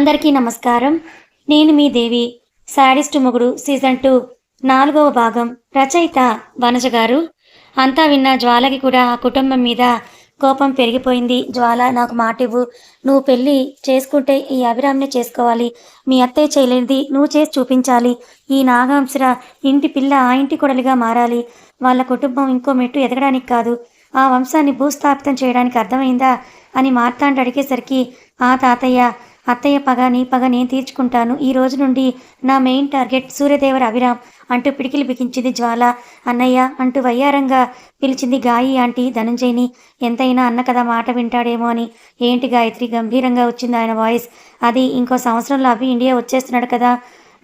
అందరికీ నమస్కారం. నేను మీ దేవి శాడిస్ట్ మొగుడు సీజన్ టూ నాలుగవ భాగం రచయిత వనజ గారు. అంతా విన్న జ్వాలకి కూడా ఆ కుటుంబం మీద కోపం పెరిగిపోయింది. జ్వాల నాకు మాట ఇవ్వు నువ్వు పెళ్ళి చేసుకుంటే ఈ అభిరామ్నే చేసుకోవాలి. మీ అత్తయ్య చేయలేనిది నువ్వు చేసి చూపించాలి. ఈ నాగాంశర ఇంటి పిల్ల ఆ ఇంటి కొడలిగా మారాలి. వాళ్ళ కుటుంబం ఇంకో మెట్టు ఎదగడానికి కాదు. ఆ వంశాన్ని భూస్థాపితం చేయడానికి అర్థమైందా అని మార్తాండ అడిగేసరికి ఆ తాతయ్య అత్తయ్య పగ నీ పగ నేను తీర్చుకుంటాను. ఈ రోజు నుండి నా మెయిన్ టార్గెట్ సూర్యదేవర అభిరామ్ అంటూ పిడికిలి బిగించింది జ్వాల. అన్నయ్య అంటూ వయ్యారంగా పిలిచింది గాయి ఆంటీ ధనంజయ్ని. ఎంతైనా అన్న కదా మాట వింటాడేమో అని. ఏంటి గాయత్రి? గంభీరంగా వచ్చింది ఆయన వాయిస్. అది ఇంకో సంవత్సరంలో అభి ఇండియా వచ్చేస్తున్నాడు కదా.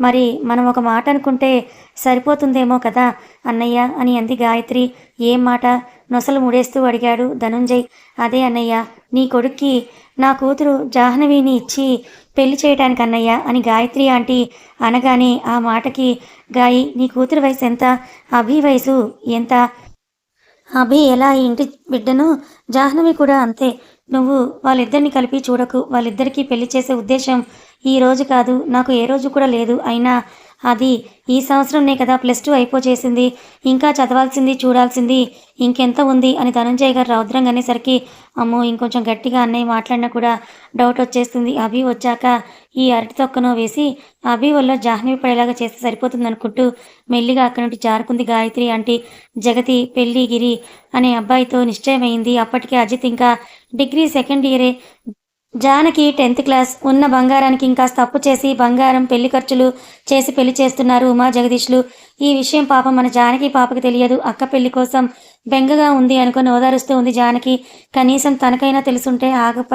మరి మనం ఒక మాట అనుకుంటే సరిపోతుందేమో కదా అన్నయ్య అని అంది గాయత్రి. ఏం మాట? నొసలు ముడేస్తూ అడిగాడు. ధనుంజయ్ అదే అన్నయ్య నీ కొడుక్కి నా కూతురు జాహ్నవిని ఇచ్చి పెళ్ళి చేయటానికి అన్నయ్య అని గాయత్రి ఆంటీ అనగానే ఆ మాటకి గాయి నీ కూతురు వయసు ఎంత? అభి వయసు ఎంత? అభి ఎలా ఇంటి బిడ్డను? జాహ్నవి కూడా అంతే. నువ్వు వాళ్ళిద్దరిని కలిపి చూడకు. వాళ్ళిద్దరికీ పెళ్ళి చేసే ఉద్దేశం ఈ రోజు కాదు. నాకు ఏ రోజు కూడా లేదు. అయినా అది ఈ సంవత్సరంనే కదా ప్లస్ టూ అయిపోచేసింది. ఇంకా చదవాల్సింది చూడాల్సింది ఇంకెంత ఉంది అని ధనంజయ్ గారు రౌద్రంగా అనేసరికి అమ్మో ఇంకొంచెం గట్టిగా అన్నయ్య మాట్లాడినా కూడా డౌట్ వచ్చేస్తుంది. అభి వచ్చాక ఈ అరటి తొక్కను వేసి అభి వల్ల జాహ్నవి పడేలాగా చేస్తే సరిపోతుంది అనుకుంటూ మెల్లిగా అక్కడి నుండి జారుకుంది గాయత్రి అంటే జగతి పెళ్ళి గిరి అనే అబ్బాయితో నిశ్చయమైంది. అప్పటికే అజిత్ ఇంకా డిగ్రీ సెకండ్ ఇయరే జానకి టెన్త్ క్లాస్ ఉన్న బంగారానికి ఇంకా తప్పు చేసి బంగారం పెళ్ళి ఖర్చులు చేసి పెళ్ళి చేస్తున్నారు ఉమా జగదీష్లు. ఈ విషయం పాపం మన జానకి పాపకి తెలియదు. అక్క పెళ్ళి కోసం బెంగగా ఉంది అనుకుని ఓదారుస్తూ ఉంది జానకి. కనీసం తనకైనా తెలుసుంటే ఆగప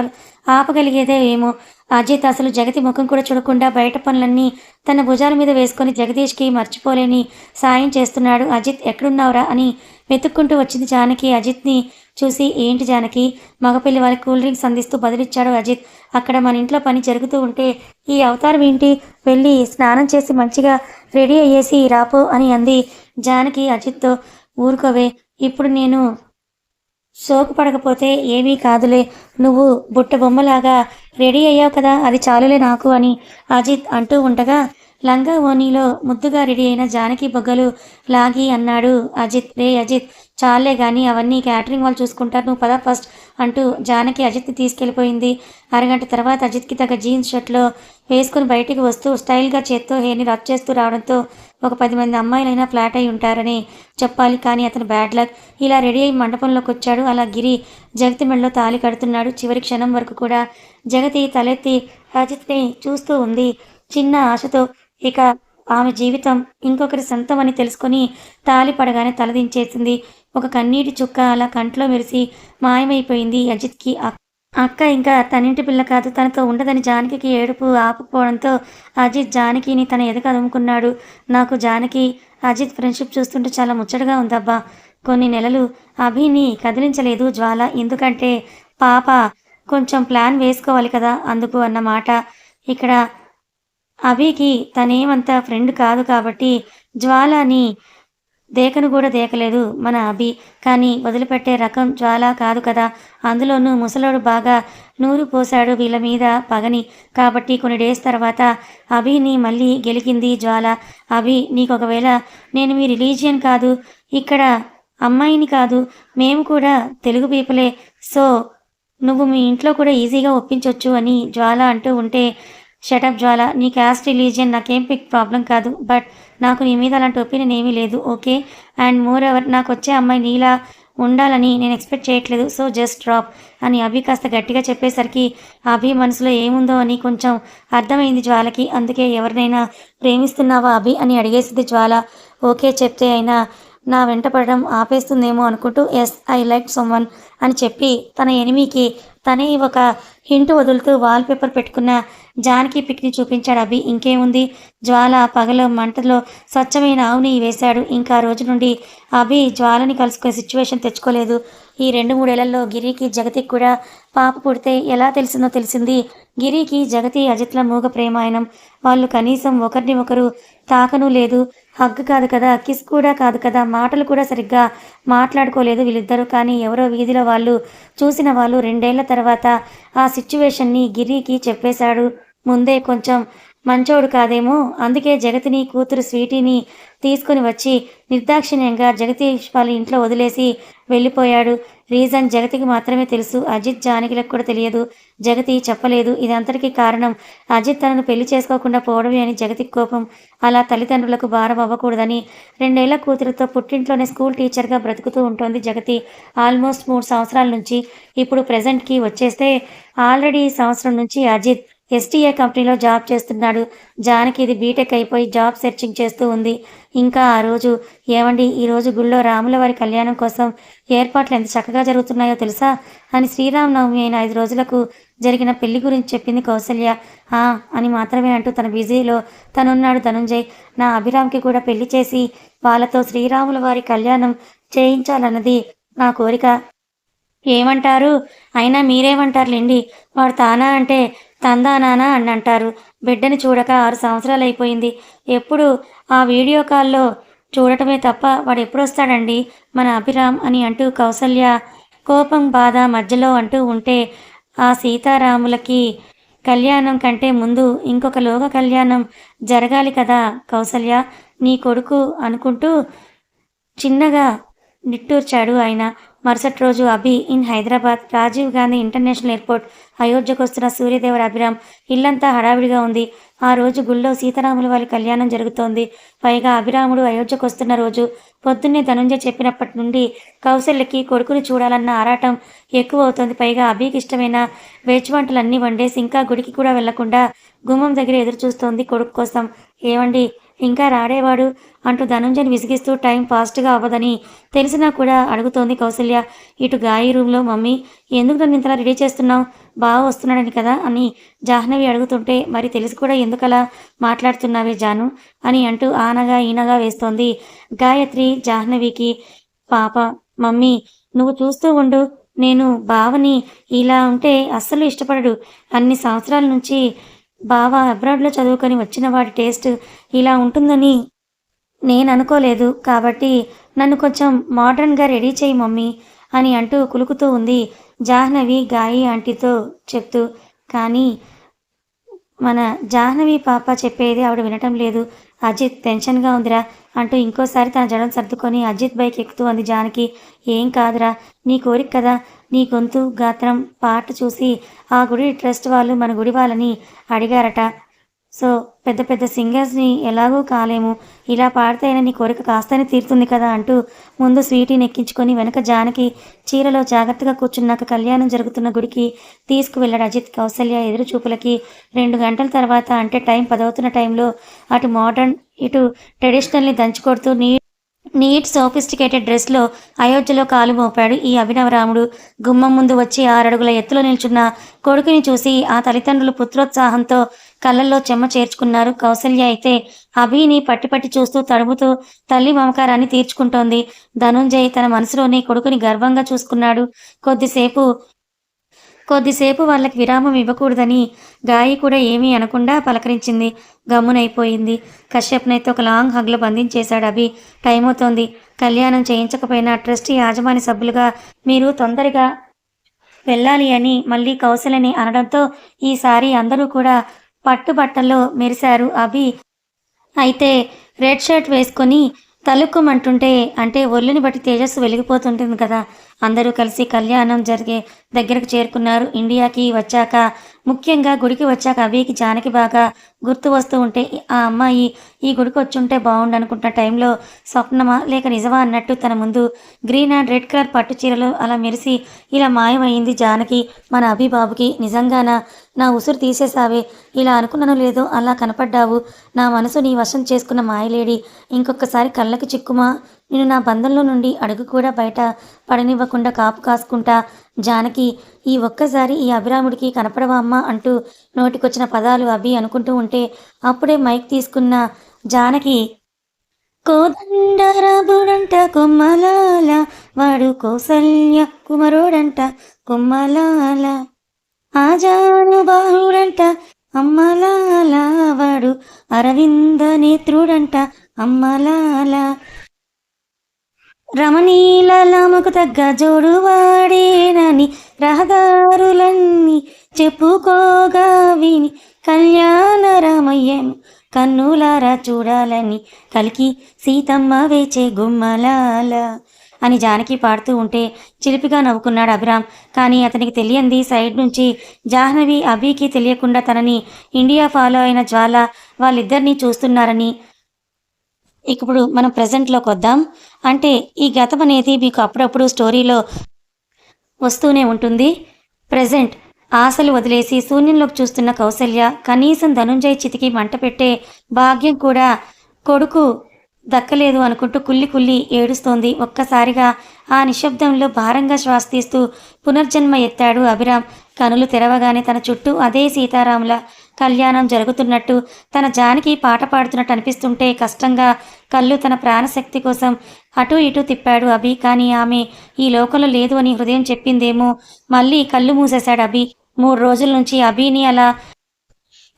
ఆపగలిగేదే ఏమో. అజిత్ అసలు జగతి ముఖం కూడా చూడకుండా బయట పనులన్నీ తన భుజాల మీద వేసుకొని జగదీష్కి మర్చిపోలేని సాయం చేస్తున్నాడు. అజిత్ ఎక్కడున్నావురా? అని వెతుక్కుంటూ వచ్చింది జానకి. అజిత్ని చూసి ఏంటి జానకి? మగపిల్లి వాళ్ళకి కూల్ డ్రింక్స్ అందిస్తూ బదిలిచ్చాడు అజిత్. అక్కడ మన ఇంట్లో పని జరుగుతూ ఉంటే ఈ అవతారం ఏంటి? వెళ్ళి స్నానం చేసి మంచిగా రెడీ అయ్యేసి రాపో అని అంది జానకి అజిత్తో. ఊరుకోవే ఇప్పుడు నేను సోకు పడకపోతే ఏమీ కాదులే. నువ్వు బుట్ట బొమ్మలాగా రెడీ అయ్యావు కదా అది చాలులే నాకు అని అజిత్ అంటూ ఉండగా లంగా ఓనీలో ముద్దుగా రెడీ అయిన జానకి బొగ్గలు లాగి అన్నాడు అజిత్ రే అజిత్ చాలే గాని అవన్నీ క్యాటరింగ్ వాళ్ళు చూసుకుంటారు నువ్వు పద ఫస్ట్ అంటూ జానకి అజిత్ని తీసుకెళ్ళిపోయింది. అరగంట తర్వాత అజిత్కి తగ్గ జీన్స్ షర్ట్లో వేసుకుని బయటికి వస్తూ స్టైల్గా చేత్తో హెయిర్ని రబ్ చేస్తూ రావడంతో ఒక పది మంది అమ్మాయిలైనా ఫ్లాట్ అయి ఉంటారని చెప్పాలి కానీ అతను బ్యాడ్ లక్. ఇలా రెడీ అయి మండపంలోకి వచ్చాడు. అలా గిరి జగతి మెడలో తాలి కడుతున్నాడు. చివరి క్షణం వరకు కూడా జగతి తలెత్తి అజిత్ని చూస్తూ ఉంది. చిన్న ఆశతో ఇక ఆమె జీవితం ఇంకొకరి సొంతం అని తెలుసుకొని తాలి పడగానే తలదించేసింది ఒక కన్నీటి చుక్క అలా కంట్లో మెరిసి మాయమైపోయింది అజిత్కి. అక్క ఇంకా తనింటి పిల్ల కాదు తనతో ఉండదని జానకి ఏడుపు ఆపుకోవడంతో అజిత్ జానకిని తన ఎదక అదుముకున్నాడు. నాకు జానకి అజిత్ ఫ్రెండ్షిప్ చూస్తుంటే చాలా ముచ్చటగా ఉందబ్బా. కొన్ని నెలలు అభిని కదిలించలేదు జ్వాల. ఎందుకంటే పాప కొంచెం ప్లాన్ వేసుకోవాలి కదా అందుకు అన్నమాట. ఇక్కడ అభికి తనేమంత ఫ్రెండ్ కాదు కాబట్టి జ్వాలని దేకను కూడా దేకలేదు మన అభి. కానీ వదిలిపెట్టే రకం జ్వాల కాదు కదా. అందులోనూ ముసలోడు బాగా నూరు పోశాడు వీళ్ళ మీద పగని. కాబట్టి కొన్ని డేస్ తర్వాత అభిని మళ్ళీ గెలికింది జ్వాల. అభి నీకు ఒకవేళ నేను మీ రిలీజియన్ కాదు ఇక్కడ అమ్మాయిని కాదు మేము కూడా తెలుగు పీపులే. సో నువ్వు మీ ఇంట్లో కూడా ఈజీగా ఒప్పించవచ్చు అని జ్వాల అంటూ ఉంటే షటప్ జ్వాల నీ క్యాస్ట్ రిలీజియన్ నాకేం పిక్ ప్రాబ్లం కాదు. బట్ నాకు నీ మీద అలాంటి ఒపీనియన్ ఏమీ లేదు ఓకే అండ్ మోర్ ఎవర్ నాకు వచ్చే అమ్మాయి నీలా ఉండాలని నేను ఎక్స్పెక్ట్ చేయట్లేదు. సో జస్ట్ డ్రాప్ అని అభి కాస్త గట్టిగా చెప్పేసరికి అభి మనసులో ఏముందో అని కొంచెం అర్థమైంది జ్వాలకి. అందుకే ఎవరినైనా ప్రేమిస్తున్నావా అభి అని అడిగేసింది జ్వాల. ఓకే చెప్తే అయినా నా వెంట పడడం ఆపేస్తుందేమో అనుకుంటూ ఎస్ ఐ లైక్ సమ్వన్ అని చెప్పి తన ఎనిమికి తనే ఒక హింట్ వదులుతూ వాల్ పేపర్ పెట్టుకున్న జానకి పిక్ని చూపించాడు అభి. ఇంకేముంది? జ్వాల పగలో మంటలో స్వచ్ఛమైన ఆవుని వేశాడు. ఇంకా ఆ రోజు నుండి అభి జ్వాలని కలుసుకునే సిచ్యువేషన్ తెచ్చుకోలేదు. ఈ రెండు మూడేళ్ళలో గిరికి జగతికి కూడా పాప పుడితే ఎలా తెలిసిందో తెలిసింది. గిరికి జగతి అజిత్ల మూగ ప్రేమాయణం. వాళ్ళు కనీసం ఒకరిని ఒకరు తాకను లేదు. హగ్గు కాదు కదా కిస్ కూడా కాదు కదా మాటలు కూడా సరిగ్గా మాట్లాడుకోలేదు వీళ్ళిద్దరూ. కానీ ఎవరో వీధిలో వాళ్ళు చూసిన వాళ్ళు రెండేళ్ళ తర్వాత ఆ సిచ్యువేషన్ని గిరికి చెప్పేశాడు. ముందే కొంచెం మంచోడు కాదేమో. అందుకే జగతిని కూతురు స్వీటీని తీసుకుని వచ్చి నిర్దాక్షిణ్యంగా జగదీష్ వాళ్ళ ఇంట్లో వదిలేసి వెళ్ళిపోయాడు. రీజన్ జగతికి మాత్రమే తెలుసు. అజిత్ జానకిలకు కూడా తెలియదు. జగతి చెప్పలేదు. ఇదంతటికీ కారణం అజిత్ తనను పెళ్ళి చేసుకోకుండా పోవడమే అని జగతి కోపం. అలా తల్లిదండ్రులకు భారం అవ్వకూడదని రెండేళ్ళ కూతురుతో పుట్టింట్లోనే స్కూల్ టీచర్గా బ్రతుకుతూ ఉంటుంది జగతి. ఆల్మోస్ట్ మూడు సంవత్సరాల నుంచి ఇప్పుడు ప్రజెంట్కి వచ్చేస్తే ఆల్రెడీ సంవత్సరం నుంచి అజిత్ ఎస్టీఏ కంపెనీలో జాబ్ చేస్తున్నాడు. జానకి ఇది బీటెక్ అయిపోయి జాబ్ సెర్చింగ్ చేస్తూ ఉంది. ఇంకా ఆ రోజు ఏమండి ఈరోజు గుళ్ళో రాముల వారి కళ్యాణం కోసం ఏర్పాట్లు ఎంత చక్కగా జరుగుతున్నాయో తెలుసా? అని శ్రీరామనవమి అయిన ఐదు రోజులకు జరిగిన పెళ్ళి గురించి చెప్పింది కౌసల్య. ఆ అని మాత్రమే అంటూ తన బిజీలో తనున్నాడు ధనుంజయ్. నా అభిరామ్కి కూడా పెళ్ళి చేసి వాళ్ళతో శ్రీరాముల వారి కళ్యాణం చేయించాలన్నది నా కోరిక. ఏమంటారు? అయినా మీరేమంటారులేండి? వాడు తానా అంటే తందానానా అని అంటారు బిడ్డని చూడక ఆరు సంవత్సరాలు అయిపోయింది ఎప్పుడు? ఆ వీడియో కాల్లో చూడటమే తప్ప వాడు ఎప్పుడొస్తాడండి మన అభిరామ్ అని అంటూ కౌసల్య కోపం బాధ మధ్యలో అంటూ ఉంటే ఆ సీతారాములకి కళ్యాణం కంటే ముందు ఇంకొక లోక కళ్యాణం జరగాలి కదా కౌసల్య? నీ కొడుకు అనుకుంటూ చిన్నగా నిట్టూర్చాడు ఆయన. మరుసటి రోజు Abhi in Hyderabad Rajiv Gandhi international airport అయోధ్యకు వస్తున్న సూర్యదేవర అభిరామ్ ఇల్లంతా హడావిడిగా ఉంది. ఆ రోజు గుళ్ళో సీతారాముల వారి కళ్యాణం జరుగుతోంది. పైగా అభిరాముడు అయోధ్యకు వస్తున్న రోజు పొద్దున్నే ధనుంజయ చెప్పినప్పటి నుండి కౌశల్యకి కొడుకుని చూడాలన్న ఆరాటం ఎక్కువ అవుతోంది పైగా అభికి ఇష్టమైన వెజ్ వంటలన్నీ వండేసి ఇంకా గుడికి కూడా వెళ్ళకుండా గుమ్మం దగ్గర ఎదురు చూస్తోంది కొడుకు కోసం. ఏమండి ఇంకా రాడేవాడు అంటూ ధనుంజయని విసిగిస్తూ టైం ఫాస్ట్గా అవ్వదని తెలిసినా కూడా అడుగుతోంది కౌసల్య. ఇటు గాయి రూమ్లో మమ్మీ ఎందుకు నన్ను ఇంతలా రెడీ చేస్తున్నావు? బాగా వస్తున్నాడని కదా? అని జాహ్నవి అడుగుతుంటే మరి తెలిసి కూడా ఎందుకలా మాట్లాడుతున్నావే జాను? అని అంటూ ఆనగా ఈనగా వేస్తోంది గాయత్రి జాహ్నవికి. పాప మమ్మీ నువ్వు చూస్తూ ఉండు. నేను బావని ఇలా ఉంటే అస్సలు ఇష్టపడడు. అన్ని సంవత్సరాల నుంచి బావా అబ్రాడ్లో చదువుకొని వచ్చిన వాడి టేస్ట్ ఇలా ఉంటుందని నేను అనుకోలేదు. కాబట్టి నన్ను కొంచెం మోడర్న్గా రెడీ చేయి మమ్మీ అని అంటూ కులుకుతూ ఉంది జాహ్నవి గాయి ఆంటీతో చెప్తూ. కానీ మన జాహ్నవి పాప చెప్పేది ఆవిడ వినటం లేదు. అజిత్ టెన్షన్గా ఉందిరా అంటూ ఇంకోసారి తన జడం సర్దుకొని అజిత్ బైక్ ఎక్కుతూ అంది జానకి. ఏం కాదురా నీ కోరిక కదా. నీ గొంతు గాత్రం పాట చూసి ఆ గుడి ట్రస్ట్ వాళ్ళు మన గుడి వాళ్ళని అడిగారట. సో పెద్ద పెద్ద సింగర్స్ని ఎలాగూ కాలేము. ఇలా పాడితేనే నీ కోరిక కాస్తనే తీరుతుంది కదా అంటూ ముందు స్వీటీని ఎక్కించుకొని వెనక జానకి చీరలో జాగ్రత్తగా కూర్చున్నాక కళ్యాణం జరుగుతున్న గుడికి తీసుకువెళ్ళాడు అజిత్ కౌసల్య ఎదురు చూపులకి రెండు గంటల తర్వాత అంటే టైం పదవుతున్న టైంలో అటు మోడర్న్ ఇటు ట్రెడిషనల్ని దంచుకొడుతూ నీ నీట్ సోఫిస్టికేటెడ్ డ్రెస్లో అయోధ్యలో కాలు మోపాడు ఈ అభినవరాముడు. గుమ్మం ముందు వచ్చి ఆరడుగుల ఎత్తులో నిల్చున్న కొడుకుని చూసి ఆ తల్లిదండ్రులు పుత్రోత్సాహంతో కళ్ళల్లో చెమ్మ చేర్చుకున్నారు. కౌసల్య అయితే అభిని పట్టి పట్టి చూస్తూ తడుముతూ తల్లి మమకారాన్ని తీర్చుకుంటోంది. ధనుంజయ్ తన మనసులోని కొడుకుని గర్వంగా చూసుకున్నాడు. కొద్దిసేపు కొద్దిసేపు వాళ్ళకి విరామం ఇవ్వకూడదని గాయి కూడా ఏమీ అనకుండా పలకరించింది. గమ్మునైపోయింది. కశ్యప్నైతే ఒక లాంగ్ హగ్లో బంధించేశాడు అభి. టైం అవుతోంది. కళ్యాణం చేయించకపోయినా ట్రస్ట్ యాజమాన్య సభ్యులుగా మీరు తొందరగా వెళ్ళాలి అని మళ్ళీ కౌశలని అనడంతో ఈసారి అందరూ కూడా పట్టుబట్టల్లో మెరిశారు అభి. అయితే రెడ్ షర్ట్ వేసుకొని తలుక్కుమంటుంటే అంటే ఒళ్ళుని బట్టి తేజస్సు వెలిగిపోతుంటుంది కదా. అందరూ కలిసి కళ్యాణం జరిగే దగ్గరకు చేరుకున్నారు. ఇండియాకి వచ్చాక ముఖ్యంగా గుడికి వచ్చాక అభికి జానకి బాగా గుర్తు వస్తూ ఉంటే ఆ అమ్మాయి ఈ గుడికి వచ్చుంటే బాగుండు అనుకుంటున్న టైంలో స్వప్నమా లేక నిజమా అన్నట్టు తన ముందు గ్రీన్ అండ్ రెడ్ కలర్ పట్టు చీరలు అలా మెరిసి ఇలా మాయమైంది జానకి. మన అభిబాబుకి నిజంగానా నా ఉసురు తీసేసావే ఇలా అనుకున్నాను లేదో అలా కనపడ్డావు. నా మనసు నీ వశం చేసుకున్న మాయలేడి. ఇంకొకసారి కళ్ళకి చిక్కుమా. నేను నా బంధంలో నుండి అడుగు కూడా బయట పడనివ్వకుండా కాపు కాసుకుంటా. జానకి ఈ ఒక్కసారి ఈ అభిరాముడికి కనపడవా అమ్మా అంటూ నోటికొచ్చిన పదాలు అభి అనుకుంటూ ఉంటే అప్పుడే మైక్ తీసుకున్న జానకి కోదండరాబుడంట కొమ్మలాల వాడు కౌసల్య కుమరుడంట కొమ్మలాల. ఆజానుబాహుడంట అమ్మలాల వాడు అరవింద నేత్రుడంట అమ్మలాల. రమణీలలామకు తగ్గ జోడు వాడేనని రహదారులన్నీ చెప్పుకోగా విని కళ్యాణ రామయ్యను కన్నులారా చూడాలని కలికి సీతమ్మ వేచే గుమ్మలాల. అని జానకి పాడుతూ ఉంటే చిలిపిగా నవ్వుకున్నాడు అభిరామ్. కానీ అతనికి తెలియంది సైడ్ నుంచి జాహ్నవి అభికి తెలియకుండా తనని ఇండియా ఫాలో అయిన జ్వాల వాళ్ళిద్దరినీ చూస్తున్నారని ఇప్పుడు మనం ప్రజెంట్లోకి వద్దాం. అంటే ఈ గతం అనేది మీకు అప్పుడప్పుడు స్టోరీలో వస్తూనే ఉంటుంది. ప్రజెంట్ ఆశలు వదిలేసి శూన్యంలోకి చూస్తున్న కౌసల్య కనీసం ధనుంజయ్ చితికి మంట పెట్టే భాగ్యం కూడా కొడుకు దక్కలేదు అనుకుంటూ కుల్లి కుల్లి ఏడుస్తోంది. ఒక్కసారిగా ఆ నిశ్శబ్దంలో భారంగా శ్వాస తీస్తూ పునర్జన్మ ఎత్తాడు అభిరామ్. కనులు తెరవగానే తన చుట్టూ అదే సీతారాముల కళ్యాణం జరుగుతున్నట్టు తన జానికి పాట పాడుతున్నట్టు అనిపిస్తుంటే కష్టంగా కళ్ళు తన ప్రాణశక్తి కోసం అటు ఇటు తిప్పాడు అభి. కానీ ఆమె ఈ లోకంలో లేదు అని హృదయం చెప్పిందేమో మళ్ళీ కళ్ళు మూసేశాడు అభి. మూడు రోజుల నుంచి అభిని అలా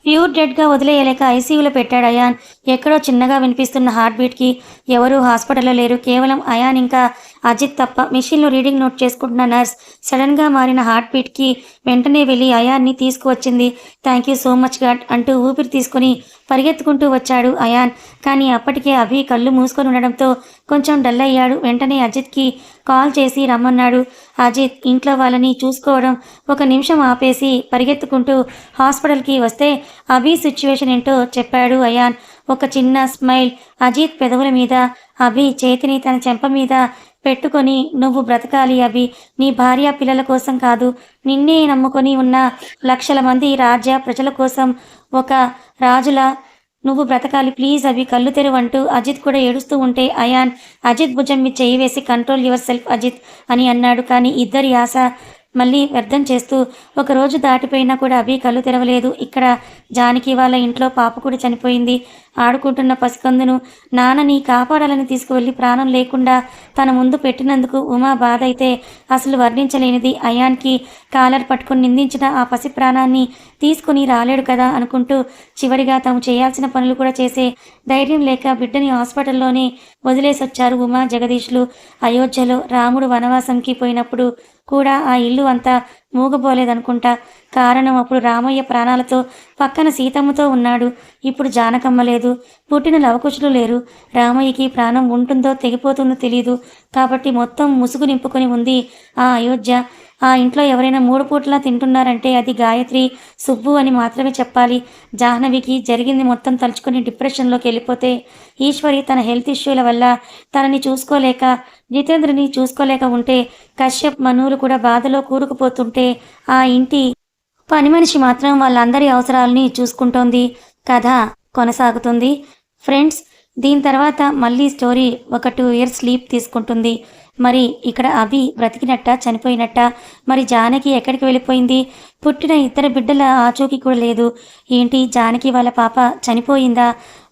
ప్యూర్ డెడ్గా వదిలేయలేక ఐసీయూలో పెట్టాడు అయాన్. ఎక్కడో చిన్నగా వినిపిస్తున్న హార్ట్ బీట్కి ఎవరూ హాస్పిటల్లో లేరు. కేవలం అయాన్ ఇంకా అజిత్ తప్ప మిషన్లో రీడింగ్ నోట్ చేసుకుంటున్న నర్స్. సడన్గా మారిన హార్ట్ బీట్కి వెంటనే వెళ్ళి అయాన్ని తీసుకువచ్చింది. Thank you so much God అంటూ ఊపిరి తీసుకుని పరిగెత్తుకుంటూ వచ్చాడు అయాన్. కానీ అప్పటికే అభి కళ్ళు మూసుకొని ఉండడంతో కొంచెం డల్ అయ్యాడు. వెంటనే అజిత్కి కాల్ చేసి రమ్మన్నాడు. అజిత్ ఇంట్లో వాళ్ళని చూసుకోవడం ఒక నిమిషం ఆపేసి పరిగెత్తుకుంటూ హాస్పిటల్కి వస్తే అభి సిచ్యువేషన్ ఏంటో చెప్పాడు అయాన్. ఒక చిన్న స్మైల్. అజిత్ పెదవుల మీద. అభి చేతిని తన చెంప మీద పెట్టుకొని నువ్వు బ్రతకాలి అవి నీ భార్య పిల్లల కోసం కాదు నిన్నే నమ్ముకొని ఉన్న లక్షల మంది రాజ్య ప్రజల కోసం ఒక రాజుల నువ్వు బ్రతకాలి. ప్లీజ్ అవి కళ్ళు తెరువంటూ అజిత్ కూడా ఏడుస్తూ ఉంటే అయాన్ అజిత్ భుజం మీద చేయి వేసి కంట్రోల్ యువర్ సెల్ఫ్ అజిత్ అని అన్నాడు. కానీ ఇద్దరి ఆశ మళ్ళీ వ్యర్థం చేస్తూ ఒకరోజు దాటిపోయినా కూడా అభి కళ్ళు తెరవలేదు. ఇక్కడ జానకి వాళ్ళ ఇంట్లో పాప కూడా చనిపోయింది. ఆడుకుంటున్న పసికందును నాన్నని కాపాడాలని తీసుకువెళ్ళి ప్రాణం లేకుండా తన ముందు పెట్టినందుకు ఉమా బాధ అయితే అసలు వర్ణించలేనిది. అయాన్కి కాలర్ పట్టుకుని నిందించిన ఆ పసి ప్రాణాన్ని తీసుకుని రాలేడు కదా అనుకుంటూ చివరిగా తాము చేయాల్సిన పనులు కూడా చేసే ధైర్యం లేక బిడ్డని హాస్పిటల్లోనే వదిలేసొచ్చారు ఉమా జగదీష్లు. అయోధ్యలో రాముడు వనవాసంకి పోయినప్పుడు కూడా ఆ ఇల్లు అంతా మూగబోలేదనుకుంటా. కారణం అప్పుడు రామయ్య ప్రాణాలతో పక్కన సీతమ్మతో ఉన్నాడు. ఇప్పుడు జానకమ్మ లేదు. పుట్టిన లవకుశులు లేరు. రామయ్యకి ప్రాణం ఉంటుందో తెగిపోతుందో తెలియదు కాబట్టి మొత్తం ముసుగు నింపుకొని ఉంది ఆ అయోధ్య. ఆ ఇంట్లో ఎవరైనా మూడు పూట్లా తింటున్నారంటే అది గాయత్రి సుబ్బు అని మాత్రమే చెప్పాలి. జాహ్నవికి జరిగింది మొత్తం తలుచుకుని డిప్రెషన్లోకి వెళ్ళిపోతే ఈశ్వరి తన హెల్త్ ఇష్యూల వల్ల తనని చూసుకోలేక జితేంద్రని చూసుకోలేక ఉంటే కశ్యప్ మనువులు కూడా బాధలో కూరుకుపోతుంటే ఆ ఇంటి పని మనిషి మాత్రం వాళ్ళందరి అవసరాలని చూసుకుంటోంది. కథ కొనసాగుతుంది. ఫ్రెండ్స్ దీని తర్వాత మళ్ళీ స్టోరీ ఒక టూ ఇయర్స్ స్లీప్ తీసుకుంటుంది. మరి ఇక్కడ అభి బ్రతికినట్ట చనిపోయినట్ట. మరి జానకి ఎక్కడికి వెళ్ళిపోయింది? పుట్టిన ఇద్దరు బిడ్డల ఆచూకీ కూడా లేదు. ఏంటి? జానకి వాళ్ళ పాప చనిపోయిందా?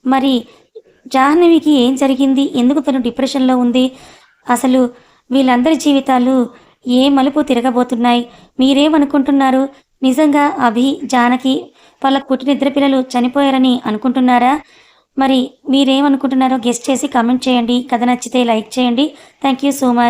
మరి జాహ్నవికి ఏం జరిగింది? ఎందుకు తను డిప్రెషన్లో ఉంది? అసలు వీళ్ళందరి జీవితాలు ఏ మలుపు తిరగబోతున్నాయి? మీరేమనుకుంటున్నారు? నిజంగా అభి జానకి వాళ్ళ పుట్టిన ఇద్దరు పిల్లలు చనిపోయారని అనుకుంటున్నారా? మరి మీరేమనుకుంటున్నారో గెస్ట్ చేసి కామెంట్ చేయండి. కథ నచ్చితే లైక్ చేయండి. Thank you so much